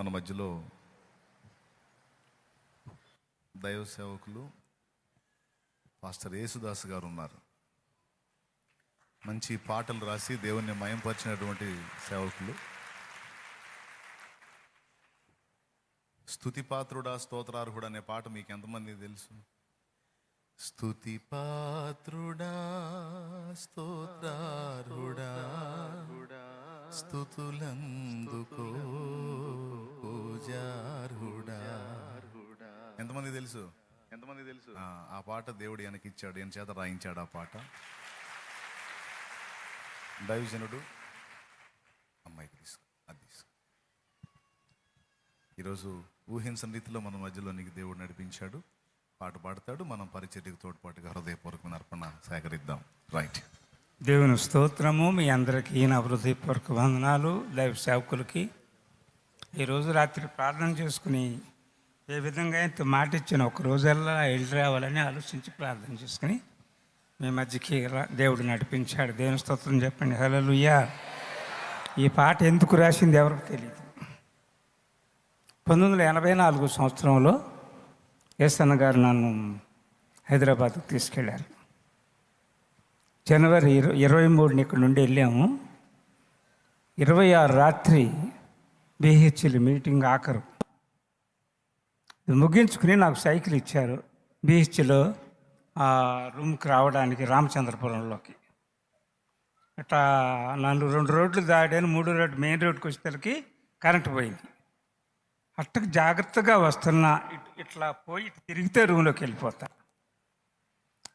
మన మధ్యలో దైవ సేవకులు పాస్టర్ యేసుదాస్ గారు ఉన్నారు. మంచి పాటలు రాసి దేవుణ్ణి మయంపరిచినటువంటి సేవకులు. స్థుతిపాత్రుడా స్తోత్రార్హుడు అనే పాట మీకు ఎంతమంది తెలుసు? స్తుతి పాత్రుడా స్తోత్రార్హుడా స్థుతులందుకో పూజార్హుడా. ఎంతమంది తెలుసు? ఎంతమంది తెలుసు? ఆ, పాట దేవుడు ఇచ్చాడు ఈయన చేత రాయించాడు ఆ పాట. దైవజనుడు అమ్మాయికి తీసుకో అది తీసుకో. ఈరోజు ఊహించని రీతిలో మన మధ్యలోనికి దేవుడు నడిపించాడు పాట పాడతాడు మనం పరిచర్యకు తోడ్పాటుగా హృదయపూర్వకమైన అర్పణ సేకరిద్దాం. రైట్ దేవుని స్తోత్రము మీ అందరికీ నా హృదయపూర్వక వందనాలు దైవ సేవకులకి. ఈరోజు రాత్రి ప్రార్థన చేసుకుని ఏ విధంగా అయితే మాట ఇచ్చిన ఒక రోజల్లా వెళ్ళి రావాలని ఆలోచించి ప్రార్థన చేసుకుని మీ మధ్యకి రా- దేవుడు నడిపించాడు. దేవుని స్తోత్రం చెప్పండి. హలలుయ్యా ఈ పాట ఎందుకు రాసింది ఎవరికి తెలియదు పంతొమ్మిది వందల ఎనభై నాలుగు సంవత్సరంలో ఎస్ఎన్ గారు నన్ను హైదరాబాద్కు తీసుకెళ్ళారు జనవరి ఇరవై ఇరవై మూడుని ఇక్కడ నుండి వెళ్ళాము. ఇరవై ఆరు రాత్రి బీహెచ్ఎల్ మీటింగ్ ఆఖరు. ముగించుకుని నాకు సైకిల్ ఇచ్చారు. బీహెచ్లో రూమ్కి రావడానికి రామచంద్రపురంలోకి. అట్లా నన్ను రెండు రోడ్లు దాడాను మూడో రోడ్డు మెయిన్ రోడ్కి వచ్చేసరికి కరెంటు పోయింది. అట్టకు జాగ్రత్తగా వస్తున్నా ఇట్- ఇట్లా పోయి తిరిగితే రూమ్లోకి వెళ్ళిపోతా.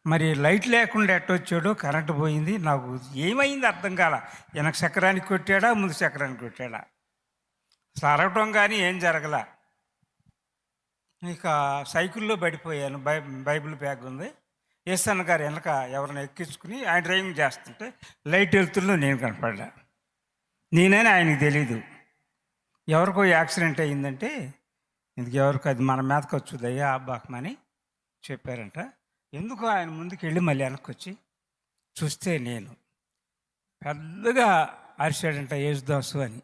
మరి లైట్ లేకుండా ఎట్టొచ్చాడో కరెంటు పోయింది. నాకు ఏమైంది అర్థం కాల. వెనక చక్రానికి కొట్టాడా ముందు చక్రానికి కొట్టాడా? సరవటం కానీ ఏం జరగల. ఇక సైకిల్లో పడిపోయాను. బై బైబిల్ బ్యాగ్ ఉంది. ఎస్ఎన్ గారు వెనక ఎవరిని ఎక్కించుకుని ఆయన డ్రైవింగ్ చేస్తుంటే లైట్ వెళ్తుల్లో నేను కనపడ్డా. నేనని ఆయనకి తెలీదు. ఎవరికో యాక్సిడెంట్ అయ్యిందంటే ఇందుకు ఎవరికో అది మన మీదకి వచ్చుదయ్యా అబ్బాకమని చెప్పారంట. ఎందుకు ఆయన ముందుకు వెళ్ళి మళ్ళీ వెనక్కి వచ్చి చూస్తే నేను పెద్దగా అరిచాడంట యేసుదాసు అని.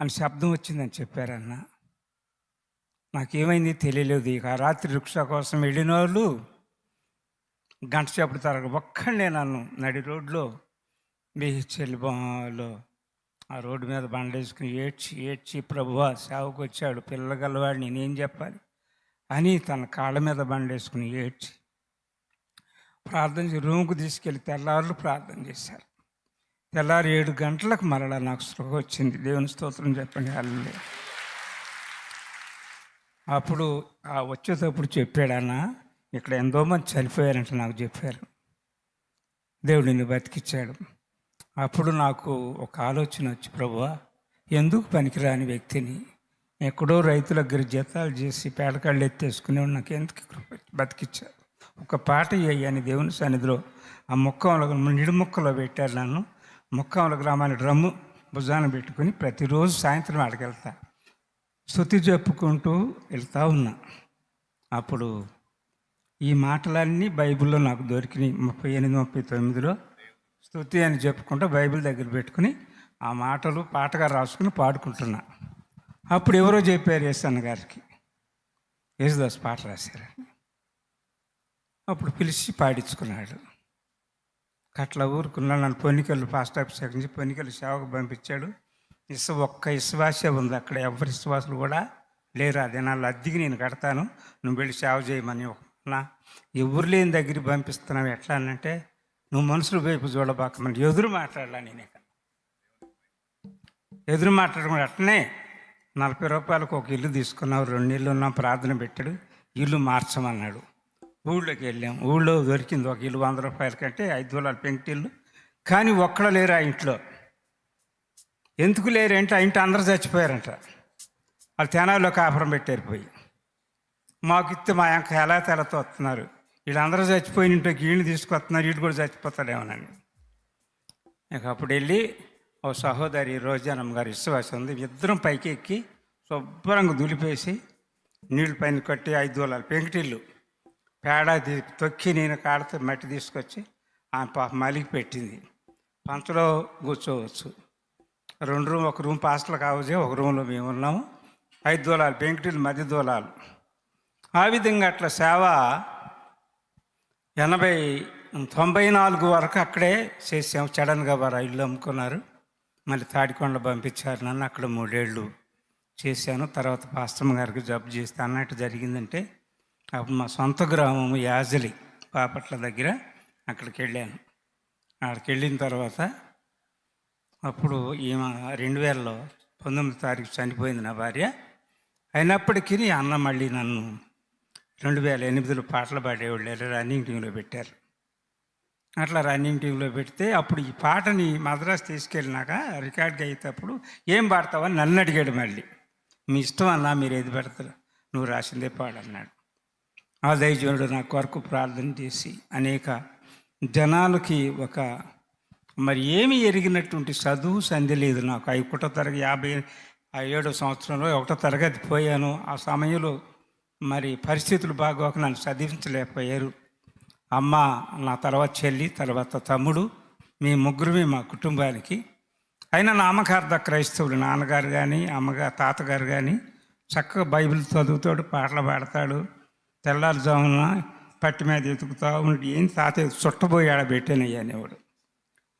అని శబ్దం వచ్చిందని చెప్పారన్న. నాకేమైంది తెలియలేదు. ఇక రాత్రి రిక్షా కోసం వెళ్ళిన వాళ్ళు గంట సేపటి తరగతి ఒక్కడే నన్ను నడి రోడ్లో బిహెచ్ఎల్బాలో ఆ రోడ్డు మీద బండేసుకుని ఏడ్చి ఏడ్చి ప్రభువా సేవకు వచ్చాడు పిల్లగలవాడు నేనేం చెప్పాలి? అని తన కాళ్ళ మీద బండేసుకుని ఏడ్చి ప్రార్థన చేసి రూమ్కి తీసుకెళ్ళి తెల్లవారులు ప్రార్థన చేశారు. తెల్లారి ఏడు గంటలకు మరలా నాకు స్పృహ వచ్చింది. దేవుని స్తోత్రం చెప్పండి. అల్లు అప్పుడు ఆ వచ్చేటప్పుడు చెప్పాడన్న ఇక్కడ ఎంతో మంది చనిపోయారంట నాకు చెప్పారు. దేవుడు నిన్ను బతికిచ్చాడు. అప్పుడు నాకు ఒక ఆలోచన వచ్చి ప్రభువా ఎందుకు పనికిరాని వ్యక్తిని? ఎక్కడో రైతుల దగ్గర జీతాలు చేసి పేడకాళ్ళు ఎత్తేసుకునేవాడు నాకు ఎందుకు బతికిచ్చారు? ఒక పాట వేయని దేవుని సన్నిధిలో ఆ మొక్క నిడి ముక్కలో పెట్టారు నన్ను. ముక్కాముల గ్రామాన్ని డ్రమ్ము భుజాన పెట్టుకుని ప్రతిరోజు సాయంత్రం ఆడికి స్థుతి చెప్పుకుంటూ వెళ్తా ఉన్నా. అప్పుడు ఈ మాటలన్నీ బైబిల్లో నాకు దొరికినాయి. ముప్పై ఎనిమిది ముప్పై తొమ్మిదిలో స్థుతి అని చెప్పుకుంటూ బైబిల్ దగ్గర పెట్టుకుని ఆ మాటలు పాటగా రాసుకుని పాడుకుంటున్నా. అప్పుడు ఎవరో చెప్పారు యేసన్న గారికి. యేసుదాస్ పాట రాశారని అప్పుడు పిలిచి పాడించుకున్నాడు. అట్లా ఊరుకున్నాను నన్ను పొన్నికలు ఫాస్ట్ ఆఫీసర్ నుంచి పొన్నికలు సేవకు పంపించాడు. ఇసు ఒక్క విశ్వాసే ఉంది అక్కడ ఎవరి విశ్వాసులు కూడా లేరు. ఆ దినాల్లో అద్దెకి నేను కడతాను నువ్వు వెళ్ళి సేవ చేయమని నా ఎవరు లేని దగ్గరికి పంపిస్తున్నావు. ఎట్లా అనంటే నువ్వు మనుషుల వైపు చూడబాకమని. ఎదురు మాట్లాడాల నేను ఇక్కడ. ఎదురు మాట్లాడడం అట్లనే నలభై రూపాయలకు ఒక ఇల్లు తీసుకున్నావు రెండు ఇల్లు ఉన్నాం ప్రార్థన పెట్టాడు ఇల్లు మార్చమన్నాడు. ఊళ్ళోకి వెళ్ళాం. ఊళ్ళో దొరికింది ఒక ఇల్లు వంద రూపాయల కంటే ఐదు వందల పెంకిటిల్లు కానీ ఒక్కడ లేరు ఆ ఇంట్లో. ఎందుకు లేరంటే ఆ ఇంటి అందరూ చచ్చిపోయారంట. వాళ్ళు తెనాల్లో కాపురం పెట్టారు పోయి. మాకు ఇస్తే మా యొక్క ఎలా తెలతో వస్తున్నారు. వీళ్ళందరూ చచ్చిపోయిన ఇంట్లోకి వీళ్ళు తీసుకొస్తున్నారు వీళ్ళు కూడా చచ్చిపోతాడేమోనని. నాకు అప్పుడు వెళ్ళి ఓ సహోదరి రోజానమ్మ గారి విశ్వాసం ఉంది. ఇద్దరం పైకి ఎక్కి శుభ్రంగా దులిపేసి నీళ్ళు పైన కట్టి ఐదు వందల పెంకిటిల్లు పేడ తొక్కి నేను కాడతో మట్టి తీసుకొచ్చి ఆమె పాప మలికి పెట్టింది. పంచలో కూర్చోవచ్చు. రెండు రూమ్ ఒక రూమ్ పాస్టల్ కావచ్చు ఒక రూమ్లో మేము ఉన్నాము. ఐదు దూలాలు పెంకుటిల్లు మధ్య దూలాలు. ఆ విధంగా అట్లా సేవ ఎనభై తొంభై నాలుగు వరకు అక్కడే చేసాము. సడన్గా వారు ఇల్లు అమ్ముకున్నారు. మళ్ళీ తాడికొండ పంపించారు నన్ను. అక్కడ మూడేళ్ళు చేశాను. తర్వాత పాస్టమ్ గారికి జబ్బు చేస్తే అన్నట్టు జరిగిందంటే అప్పుడు మా సొంత గ్రామం యాజలి పాపట్ల దగ్గర అక్కడికి వెళ్ళాను అక్కడికి వెళ్ళిన తర్వాత అప్పుడు ఈమె రెండు వేలలో పంతొమ్మిది తారీఖు చనిపోయింది నా భార్య. అయినప్పటికీ అన్న మళ్ళీ నన్ను రెండు వేల ఎనిమిదిలో పాటలు పాడేవాళ్ళు రన్నింగ్ టీంలో పెట్టారు. అట్లా రన్నింగ్ టీంలో పెడితే అప్పుడు ఈ పాటని మద్రాసు తీసుకెళ్ళినాక రికార్డ్గా అయ్యేటప్పుడు ఏం పాడతావని నన్ను అడిగాడు మళ్ళీ. మీ ఇష్టం అన్నా మీరు ఏది పెడతారు? నువ్వు రాసిందే పాడన్నాడు ఆ దైవజనుడు నా కొరకు ప్రార్థన చేసి అనేక జనాలకి ఒక మరి ఏమి ఎరిగినటువంటి చదువు సంధి లేదు నాకు. ఆ ఒకటో తరగతి యాభై ఆ ఏడో సంవత్సరంలో ఒకటో తరగతి పోయాను. ఆ సమయంలో మరి పరిస్థితులు బాగోక నన్ను చదివించలేకపోయారు. అమ్మ నా తర్వాత చెల్లి తర్వాత తమ్ముడు మీ ముగ్గురుమే మా కుటుంబానికి. అయినా నామకార్థ క్రైస్తవులు నాన్నగారు కానీ అమ్మగారు తాతగారు కానీ చక్కగా బైబిల్ చదువుతాడు పాటలు పాడతాడు. తెల్లారుజామున పట్టి మీద ఎతుకుతా ఉండి ఏం తాతయ్య చుట్టబోయి ఆడ పెట్టానయ్యా అనేవాడు.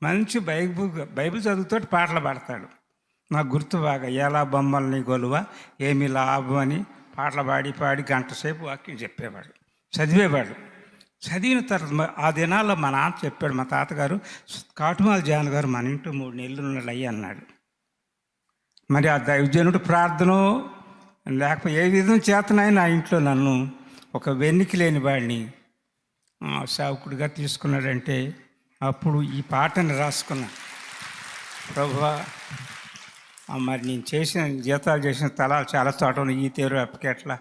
మంచి బైబుల్ బైబిల్ చదువుతో పాటలు పాడతాడు. నాకు గుర్తు బాగా ఎలా బొమ్మల్ని గొలువ ఏమి లాభం అని పాటలు పాడి పాడి గంట సేపు వాక్యం చెప్పేవాడు. చదివేవాడు. చదివిన తర్వాత ఆ దినాల్లో మా నాన్న చెప్పాడు మా తాతగారు కాటుమాల జాన్ గారు మన ఇంటూ మూడు నెలలు ఉన్నాడు అయ్యి అన్నాడు. మరి ఆ దైవజనుడు ప్రార్థన లేకపోతే ఏ విధం చేతనైనా నా ఇంట్లో నన్ను ఒక వెన్నికి లేని వాడిని సేవకుడిగా తీసుకున్నాడంటే అప్పుడు ఈ పాటను రాసుకున్నా. ప్రభు మరి నేను చేసిన జీతాలు చేసిన తలాలు చాలా చోట్ల ఉన్నాయి. ఈ తేరు అప్పకెట్ల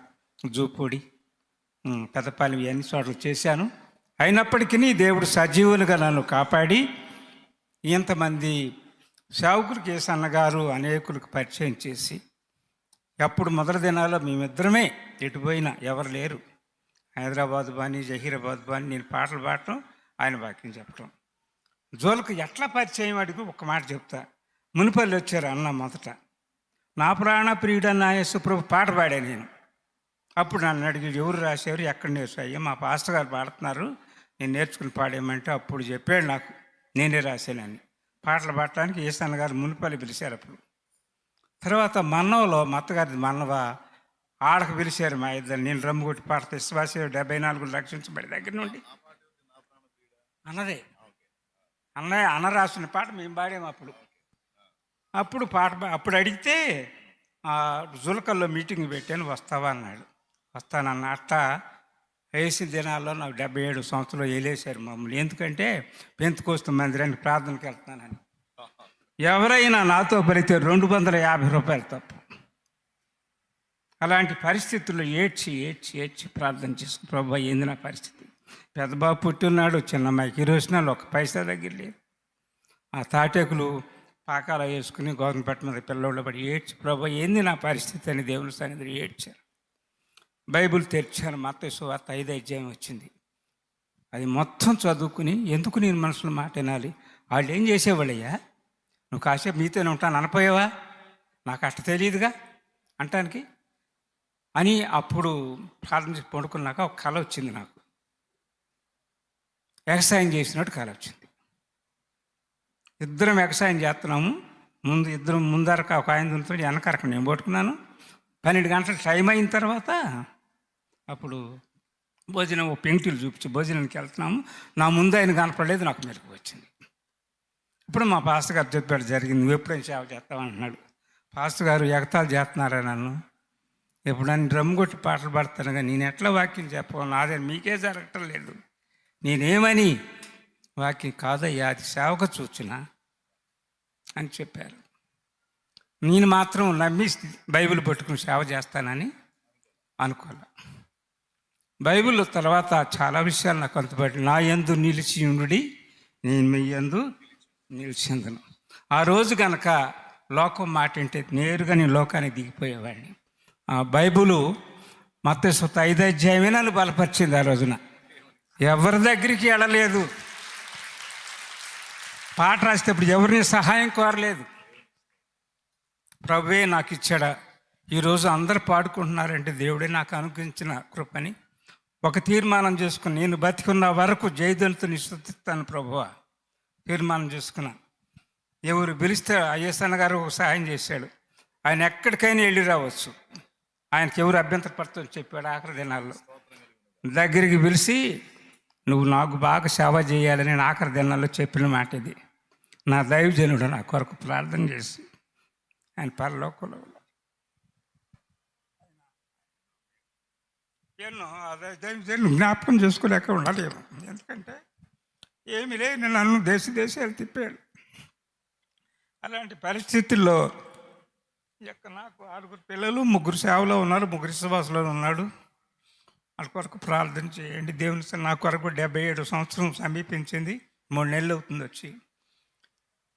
జూపూడి. పెద్దపాలెం ఇవన్నీ చోట్ల చేశాను. అయినప్పటికీ దేవుడు సజీవులుగా నన్ను కాపాడి ఇంతమంది సేవకులకి కేసు అనేకులకు పరిచయం చేసి అప్పుడు మొదటి దినాల్లో మేమిద్దరమే ఎటుపోయినా ఎవరు లేరు. హైదరాబాద్ బాని జహీరాబాద్ బాని నేను పాటలు పాడటం ఆయన వాక్యం చెప్పటం. జోలకు ఎట్లా పరిచయం అడిగి ఒక మాట చెప్తా. మునిపల్లి వచ్చారు అన్న మొదట. నా ప్రాణ ప్రియుడన్న యేసుప్రభు పాట పాడాను నేను. అప్పుడు నన్ను అడిగి ఎవరు రాశారు ఎక్కడ నేర్చుకో మా పాస్టర్ గారు పాడుతున్నారు. నేను నేర్చుకుని పాడేయమంటే అప్పుడు చెప్పాడు నాకు నేనే రాశానని. పాటలు పాడటానికి ఈశాన్ గారు మునిపల్లి పిలిచారు అప్పుడు. తర్వాత మన్నంలో మత్తగారి అత్తగారిది మన్నవ ఆడకు పిలిచారు మా ఇద్దరు. నేను రమ్ము కొట్టి పాడతా విశ్వాస డెబ్బై నాలుగు రక్షించబడి దగ్గర నుండి. అన్నదే. అన్నయ్య అన్న రాసిన పాట మేము పాడాము అప్పుడు. అప్పుడు పాట అప్పుడు అడిగితే జులకల్లో మీటింగ్ పెట్టాను వస్తావా అన్నాడు. వస్తానన్న అట్ట వేసిన దినాల్లో నాకు డెబ్బై ఏడు సంవత్సరాలు వేలేశారు మమ్మల్ని. ఎందుకంటే పెంతుకోస్తు మందిరానికి ప్రార్థనకి వెళ్తున్నానని. ఎవరైనా నాతో పడితే రెండు వందల యాభై రూపాయలు తప్పు. అలాంటి పరిస్థితుల్లో ఏడ్చి ఏడ్చి ఏడ్చి ప్రార్థన చేసుకుని ప్రభు ఏంది నా పరిస్థితి? పెద్దబాబు పుట్టినాడు చిన్నమ్మాయికి ఈరోజునాలు ఒక పైసా దగ్గర లేదు. ఆ తాటేకులు పాకాల వేసుకుని గోధుమపట్ట మీద పిల్లలు పడి ఏడ్చి ప్రభు ఏంది నా పరిస్థితి? అని దేవుని సన్నిధిలో ఏడ్చారు. బైబిల్ తెరిచాను మత సువార్త ఐదు అధ్యాయం వచ్చింది. అది మొత్తం చదువుకుని ఎందుకు నేను మనసులో మాట వినాలి? వాళ్ళు ఏం చేసేవాళ్ళయ్యా? నువ్వు కాసేపు మీతోనే ఉంటాను అనపోయావా? నాకు అట్ట తెలియదుగా? అంటానికి అని అప్పుడు ప్రార్థన పండుకున్నాక ఒక కళ వచ్చింది నాకు. వ్యవసాయం చేసినట్టు కళ వచ్చింది. ఇద్దరం వ్యవసాయం చేస్తున్నాము. ముందు ఇద్దరం ముందరక ఒక ఆయన దున్నుతాడు వెనకరక నేను పట్టుకున్నాను. పన్నెండు గంటల టైం అయిన తర్వాత అప్పుడు భోజనం ఓ పెంకుటిలు చూపించి భోజనానికి వెళ్తున్నాము. నా ముందు ఆయన కనపడలేదు నాకు మెలకు వచ్చింది. ఇప్పుడు మా పాస్టర్ గారు చెప్పాడు జరిగింది నువ్వు ఎప్పుడైనా సేవ చేస్తావంటున్నాడు పాస్టర్ గారు ఎగతాలు చేస్తున్నారా నన్ను? ఎప్పుడైనా డ్రమ్ కొట్టి పాటలు పాడతాను కానీ నేను ఎట్లా వాక్యం చెప్పను నాదే మీకే జరగటం లేదు. నేనేమని? వాక్యం కాదయ్యా అది సేవక చూచిన అని చెప్పారు. నేను మాత్రం నమ్మి బైబిల్ పట్టుకుని సేవ చేస్తానని అనుకోలే. బైబిల్ తర్వాత చాలా విషయాలు నాకు అంతబట్టి నా యందు నిలిచి ఉండుడి నేను మీ యందు నిలిచిందను. ఆ రోజు కనుక లోకం మాట అంటే నేరుగా నేను లోకానికి దిగిపోయేవాడిని. బైబులు మత్త సొత్త ఐదు అధ్యాయమే నన్ను బలపరిచింది ఆ రోజున. ఎవరి దగ్గరికి వెళ్ళలేదు పాట రాసేటప్పుడు ఎవరిని సహాయం కోరలేదు. ప్రభువే నాకు ఇచ్చాడా. ఈరోజు అందరు పాడుకుంటున్నారంటే దేవుడే నాకు అనుగ్రహించిన కృపని. ఒక తీర్మానం చేసుకుని నేను బతికున్న వరకు జయదళితుని స్థుతిస్తాను ప్రభువ. తీర్మానం చేసుకున్నా. ఎవరు పిలిస్తే అయ్యసన్న గారు ఒక సహాయం చేశాడు. ఆయన ఎక్కడికైనా వెళ్ళి రావచ్చు. ఆయనకి ఎవరు అభ్యంతర చెప్పాడు ఆఖరి దినాల్లో. దగ్గరికి పిలిచి నువ్వు నాకు బాగా సేవ చేయాలని నేను ఆఖరి దినాల్లో చెప్పిన మాట ఇది. నా దైవజనుడు నా కొరకు ప్రార్థన చేసి ఆయన పరలోకంలో ఎన్నో అదే దైవజనుడు జ్ఞాపకం చేసుకోలేక ఉండలేము ఎందుకంటే ఏమి లేదు నన్ను దేశ దేశాలు తిప్పాడు. అలాంటి పరిస్థితుల్లో ఈ నాకు ఆరుగురు పిల్లలు ముగ్గురు సేవలో ఉన్నారు ముగ్గురు విశ్వాసంలో ఉన్నాడు. వాళ్ళ కొరకు ప్రార్థన చేయండి. దేవుని నా కొరకు డెబ్బై ఏడు సంవత్సరం సమీపించింది. మూడు నెలలు అవుతుంది వచ్చి.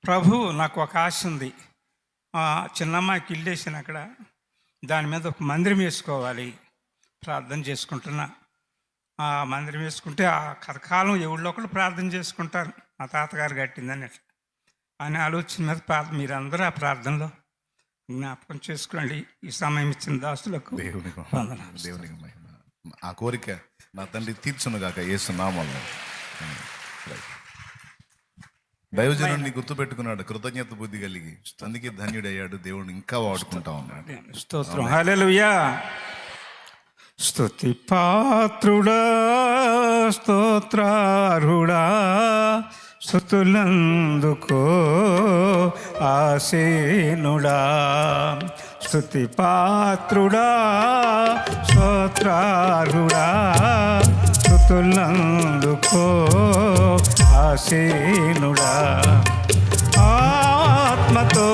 ప్రభు నాకు ఒక ఆశ ఉంది. చిన్నమ్మాయికి ఇల్లు వేసిన అక్కడ. దాని మీద ఒక మందిరం వేసుకోవాలి. ప్రార్థన చేసుకుంటున్నా. ఆ మందిరం వేసుకుంటే ఆ కథకాలం ఎవరిలో ఒకళ్ళు ప్రార్థన చేసుకుంటారు. మా తాతగారు కట్టిందని అట్లా. అనే ఆలోచన మీద ప్రార్థన మీరందరూ ఆ ప్రార్థనలో జ్ఞాపకం చేసుకోండి. ఈ సమయం ఇచ్చిన దాసులకు దేవునికి. దేవునికి మహిమ. ఆ కోరిక నా తండ్రి తీర్చును గాక యేసు నామంలో దైవజనుడిని గుర్తుపెట్టుకున్నాడు. కృతజ్ఞత బుద్ధి కలిగి. అందుకే ధన్యుడయ్యాడు. దేవుడు ఇంకా వాడుకుంటా ఉన్నాడు. స్తోత్రం. హల్లెలూయా. స్తుతి పాత్రుడా స్తోత్రారుడా స్తుతులందుకో ఆసీనుడా. స్థుతి పాత్రుడా స్తోత్రారుడా స్తుతులందుకో ఆసీనుడా. ఆత్మతో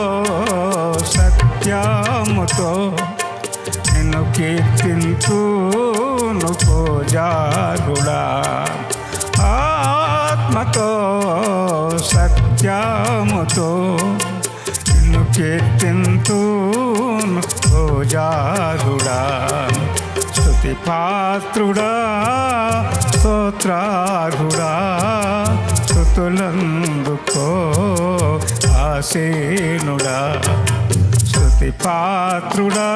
సత్యముతో నిన్ను కీర్తింతూ పూజారుడా ఆత్మతో సత్యముతో నిన్ను కీర్తింతూ పూజారుడా స్థుతి పాత్రుడా స్తోత్రారుడా స్థుతులందుకో ఆసీనుడా. స్థుతి పాత్రుడా.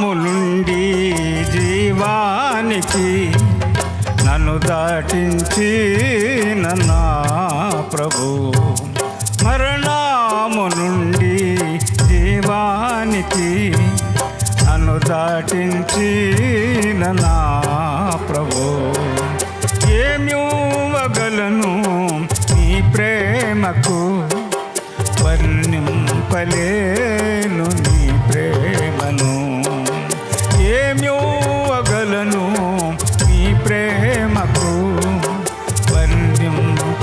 మరణాము నుండి జీవానికి నన్ను దాటించి నా ప్రభు. మరణాము నుండి జీవానికి నన్ను దాటించి నా ప్రభు. ఏమ్యూవగలను నీ ప్రేమకు వర్ణింపలే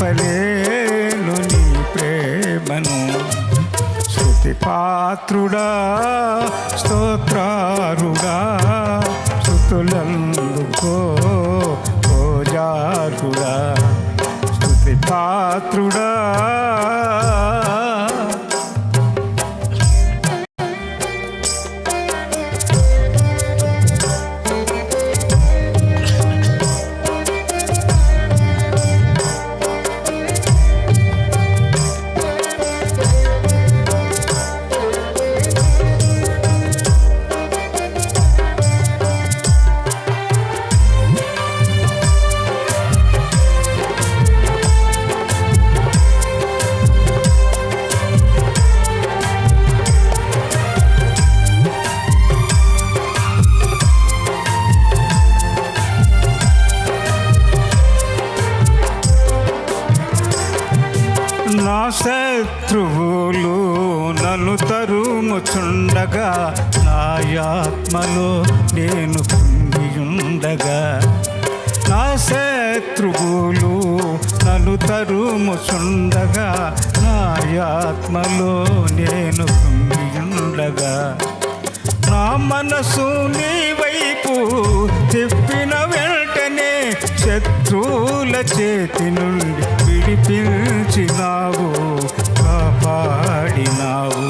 వర్ణింపలేను నీ ప్రేమను. శృతి పాత్రుడా స్తోత్రారుడా శృతులందుకో పూజారుడా శృతి పాత్రుడా శత్రువులు నన్ను తరుముచుండగా నా ఆత్మలో నేను కుంగియుండగా. నా మనసు నీ వైపు తిప్పిన వెంటనే శత్రువుల చేతి నుండి విడిపించినావు కాపాడినావు.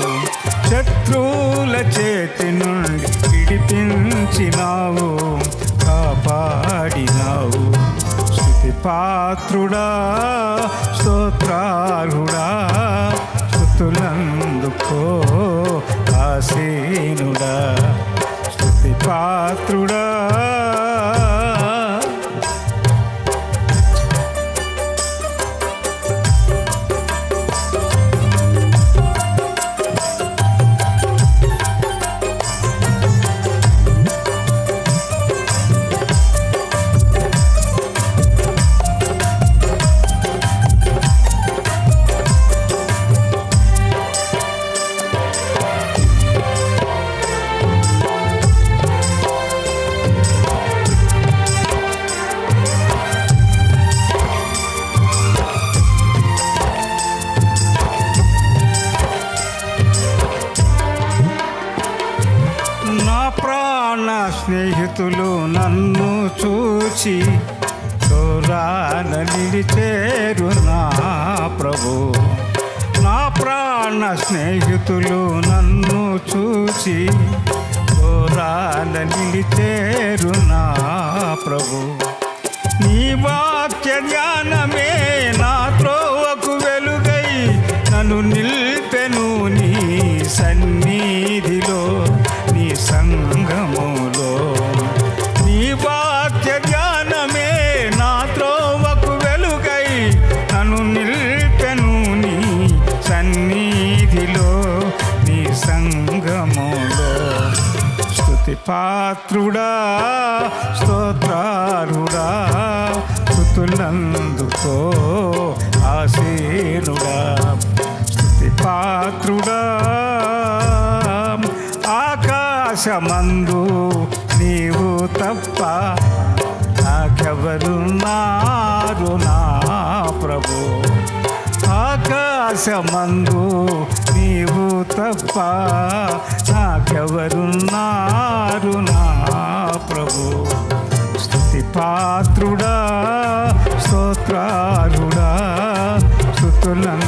శత్రువుల చేతి నుండి విడిపించినావు కాపాడినావు. స్థుతి పాత్రుడా స్తోత్రారుడా స్థుతులందుకో ఆసీనుడా. స్థుతి పాత్రుడా స్నేహితులు నన్ను చూచి దూరాన నిలిచేరు నా ప్రభు. నా ప్రాణ స్నేహితులు నన్ను చూచి దూరాన నిలిచేరు నా ప్రభు. నీ వాక్య జ్ఞాన పాత్రుడా స్తోత్రారుడా స్థుతులందుకో ఆసీనుడా స్థుతి పాత్రుడా ఆకాశమందు నీవు తప్ప నాకెవరున్నారు నా ప్రభు. ఆకాశమందు నీవు తప్ప నాకెవరున్నారు నా ప్రభు? స్థుతి పాత్రుడా స్తోత్రారుడా స్థుతులను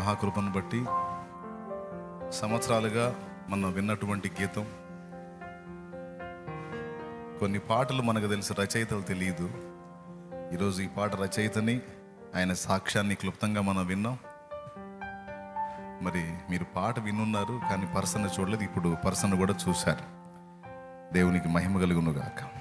మహాకృపను బట్టి సంవత్సరాలుగా మనం విన్నటువంటి గీతం. కొన్ని పాటలు మనకు తెలిసి రచయితలు తెలియదు. ఈరోజు ఈ పాట రచయితని ఆయన సాక్ష్యాన్ని క్లుప్తంగా మనం విన్నాం. మరి మీరు పాట వినున్నారు కానీ పర్సన్ చూడలేదు ఇప్పుడు పర్సన్ కూడా చూశారు. దేవునికి మహిమ కలుగును గాక